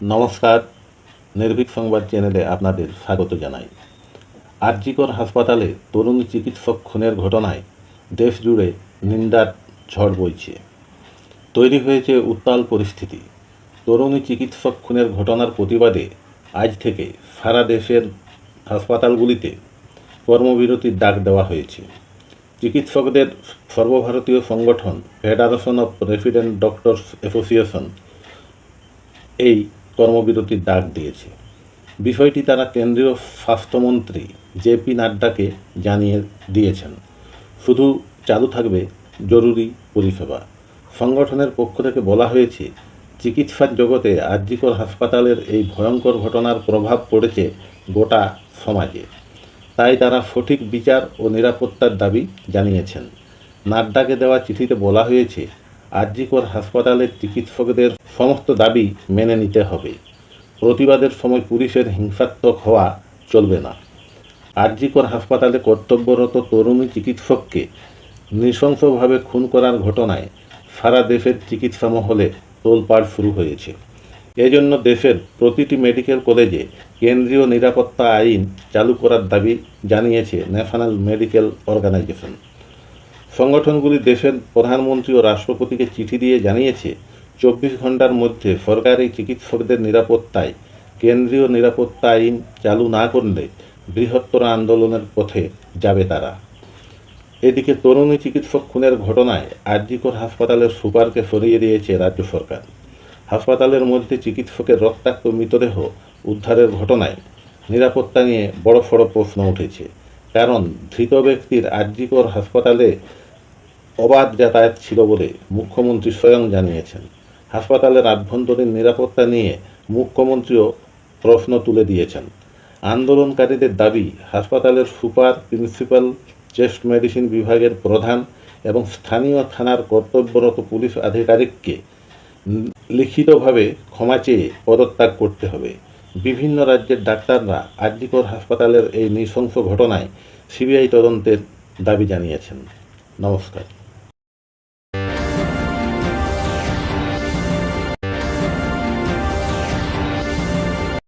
নমস্কার, নির্ভীক সংবাদ চ্যানেলে আপনাদের স্বাগত জানাই। আরজিকর হাসপাতালে তরুণী চিকিৎসক খুনের ঘটনায় দেশ জুড়ে নিন্দার ঝড় বইছে। তৈরি হয়েছে উত্তাল পরিস্থিতি। তরুণী চিকিৎসক খুনের ঘটনার প্রতিবাদে আজ থেকে সারা দেশের হাসপাতালগুলিতে কর্মবিরতির ডাক দেওয়া হয়েছে। চিকিৎসকদের সর্বভারতীয় সংগঠন federation of resident doctors association এই কর্মবিরতির ডাক দিয়েছে। বিষয়টি তারা কেন্দ্রীয় স্বাস্থ্যমন্ত্রী জেপি নাড্ডাকে জানিয়ে দিয়েছেন। শুধু চালু থাকবে জরুরি পরিষেবা। সংগঠনের পক্ষ থেকে বলা হয়েছে চিকিৎসার জগতে আরজিকর হাসপাতালের এই ভয়ঙ্কর ঘটনার প্রভাব পড়েছে গোটা সমাজে। তাই তারা সঠিক বিচার ও নিরাপত্তার দাবি জানিয়েছেন। নাড্ডাকে দেওয়া চিঠিতে বলা হয়েছে আরজিকর হাসপাতালের চিকিৎসকদের সমস্ত দাবি মেনে নিতে হবে। প্রতিবাদের সময় পুলিশের হিংসাত্মক হওয়া চলবে না। আরজিকর হাসপাতালে কর্তব্যরত তরুণী চিকিৎসককে নৃশংসভাবে খুন করার ঘটনায় সারা দেশের চিকিৎসা মহলে তোলপাড় শুরু হয়েছে। এজন্য দেশের প্রতিটি মেডিকেল কলেজে কেন্দ্রীয় নিরাপত্তা আইন চালু করার দাবি জানিয়েছে ন্যাশনাল মেডিকেল অর্গানাইজেশন। সংগঠনগুলি দেশের প্রধানমন্ত্রী ও রাষ্ট্রপতিকে চিঠি দিয়ে জানিয়েছে, চব্বিশ ঘণ্টার মধ্যে সরকারি চিকিৎসকদের নিরাপত্তায় কেন্দ্রীয় নিরাপত্তা আইন চালু না করলে বৃহত্তর আন্দোলনের পথে যাবে তারা। এদিকে তরুণী চিকিৎসক খুনের ঘটনায় আরজিকর হাসপাতালের সুপারকে সরিয়ে দিয়েছে রাজ্য সরকার। হাসপাতালের মধ্যে চিকিৎসকের রক্তাক্ত মৃতদেহ উদ্ধারের ঘটনায় নিরাপত্তা নিয়ে বড় সড় প্রশ্ন উঠেছে। কারণ ধৃত ব্যক্তির আরজিকর হাসপাতালে অবাধ যাতায়াত ছিল বলে মুখ্যমন্ত্রী স্বয়ং জানিয়েছেন। হাসপাতালের আভ্যন্তরীণ নিরাপত্তা নিয়ে মুখ্যমন্ত্রীও প্রশ্ন তুলে দিয়েছেন। আন্দোলনকারীদের দাবি, হাসপাতালের সুপার প্রিন্সিপাল, চেস্ট মেডিসিন বিভাগের প্রধান এবং স্থানীয় থানার কর্তব্যরত পুলিশ আধিকারিককে লিখিতভাবে ক্ষমা চেয়ে পদত্যাগ করতে হবে। বিভিন্ন রাজ্যের ডাক্তাররা আরজিকর হাসপাতালের এই নৃশংস ঘটনায় সিবিআই তদন্তের দাবি জানিয়েছেন। নমস্কার।